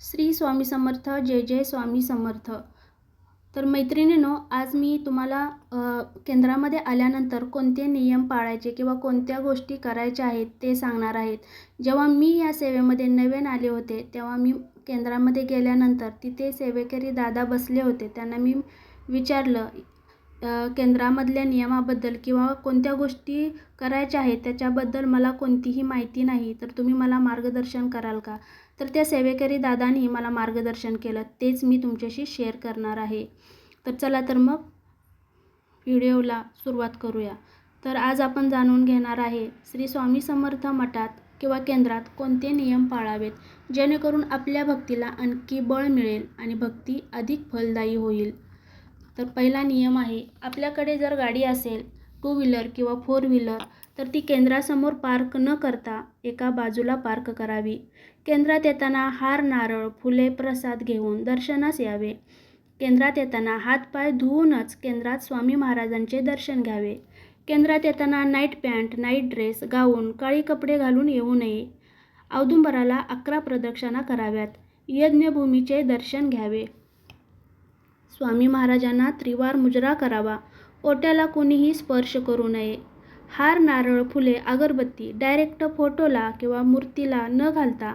श्री स्वामी समर्थ जय जय स्वामी समर्थ. तर मैत्रिणीनो आज मी तुम्हाला केंद्रामध्ये आल्यानंतर कोणते नियम पाळायचे किंवा कोणत्या गोष्टी करायच्या आहेत ते सांगणार आहेत. जेव्हा मी या सेवेमध्ये नवीन आले होते तेव्हा मी केंद्रामध्ये गेल्यानंतर तिथे सेवेकरी दादा बसले होते. त्यांना मी विचारलं केंद्रामधल्या नियमाबद्दल किंवा कोणत्या गोष्टी करायच्या आहेत त्याच्याबद्दल मला कोणतीही माहिती नाही तर तुम्ही मला मार्गदर्शन कराल का? तर त्या सेवेकरी दादांनी मला मार्गदर्शन केलं तेच मी तुमच्याशी शेअर करणार आहे. तर चला तर मग व्हिडिओला सुरुवात करूया. तर आज आपण जाणून घेणार आहे श्री स्वामी समर्थ मठात किंवा केंद्रात कोणते नियम पाळावेत जेणेकरून आपल्या भक्तीला आणखी बळ मिळेल आणि भक्ती अधिक फलदायी होईल. तर पहिला नियम आहे आपल्याकडे जर गाडी असेल टू व्हीलर किंवा फोर व्हीलर तर ती केंद्रासमोर पार्क न करता एका बाजूला पार्क करावी. केंद्रात येताना हार नारळ फुले प्रसाद घेऊन दर्शनास यावे. केंद्रात येताना हातपाय धुवूनच केंद्रात स्वामी महाराजांचे दर्शन घ्यावे. केंद्रात येताना night pant night dress gown काळी कपडे घालून येऊ नये. औदुंबराला अकरा प्रदक्षिणा कराव्यात. यज्ञभूमीचे दर्शन घ्यावे. स्वामी महाराजांना त्रिवार मुजरा करावा. ओट्याला कोणीही स्पर्श करू नये. हार नारळ फुले अगरबत्ती डायरेक्ट फोटोला किंवा मूर्तीला न घालता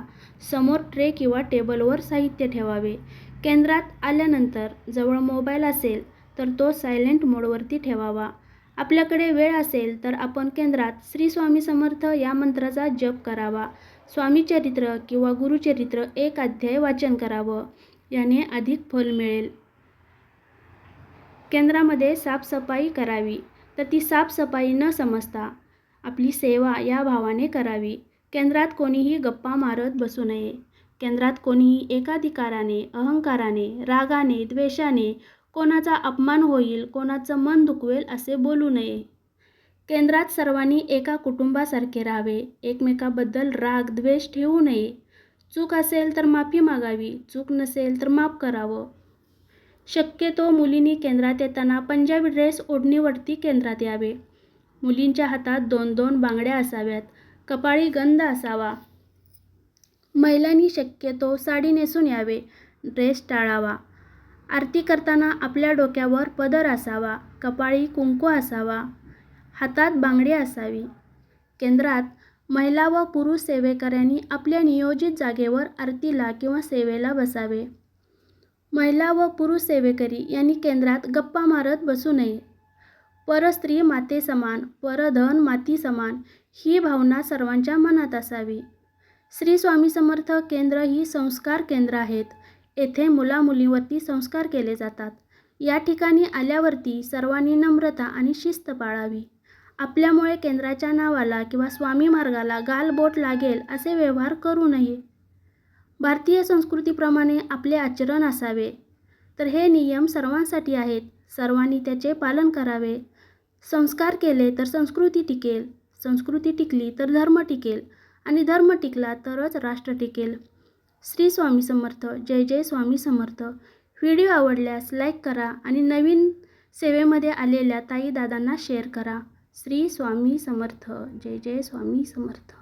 समोर ट्रे किंवा टेबलवर साहित्य ठेवावे. केंद्रात आल्यानंतर जवळ मोबाईल असेल तर तो सायलेंट मोडवरती ठेवावा. आपल्याकडे वेळ असेल तर आपण केंद्रात श्री स्वामी समर्थ या मंत्राचा जप करावा. स्वामीचरित्र किंवा गुरुचरित्र एक अध्याय वाचन करावं. याने अधिक फल मिळेल. केंद्रामध्ये साफसफाई करावी. तर ती साफसफाई न समजता आपली सेवा या भावाने करावी. केंद्रात कोणीही गप्पा मारत बसू नये. केंद्रात कोणीही एकाधिकाराने अहंकाराने रागाने द्वेषाने कोणाचा अपमान होईल कोणाचं मन दुखवेल असे बोलू नये. केंद्रात सर्वांनी एका कुटुंबासारखे राहावे. एकमेकाबद्दल राग द्वेष ठेवू नये. चूक असेल तर माफी मागावी. चूक नसेल तर माफ करावं. शक्यतो मुलींनी केंद्रात येताना पंजाबी ड्रेस ओढणीवरती केंद्रात यावे. मुलींच्या हातात दोन दोन बांगड्या असाव्यात. कपाळी गंध असावा. महिलांनी शक्यतो साडी नेसून यावे. ड्रेस टाळावा. आरती करताना आपल्या डोक्यावर पदर असावा. कपाळी कुंकू असावा. हातात बांगडी असावी. केंद्रात महिला व पुरुष सेवेकऱ्यांनी आपल्या नियोजित जागेवर आरतीला किंवा सेवेला बसावे. महिला व पुरुष सेवेकरी यांनी केंद्रात गप्पा मारत बसू नये. परस्त्री माते समान परधन माती समान ही भावना सर्वांच्या मनात असावी. श्री स्वामी समर्थ केंद्र ही संस्कार केंद्र आहेत. येथे मुलामुलींवरती संस्कार केले जातात. या ठिकाणी आल्यावरती सर्वांनी नम्रता आणि शिस्त पाळावी. आपल्यामुळे केंद्राच्या नावाला किंवा स्वामी मार्गाला गालबोट लागेल असे व्यवहार करू नये. भारतीय संस्कृतीप्रमाणे आपले आचरण असावे. तर हे नियम सर्वांसाठी आहेत. सर्वांनी त्याचे पालन करावे. संस्कार केले तर संस्कृती टिकेल. संस्कृती टिकली तर धर्म टिकेल. आणि धर्म टिकला तरच राष्ट्र टिकेल. श्री स्वामी समर्थ. जय जय स्वामी समर्थ. व्हिडिओ आवडल्यास लाईक करा आणि नवीन सेवेमध्ये आलेल्या ताई दादांना शेअर करा. श्री स्वामी समर्थ. जय जय स्वामी समर्थ.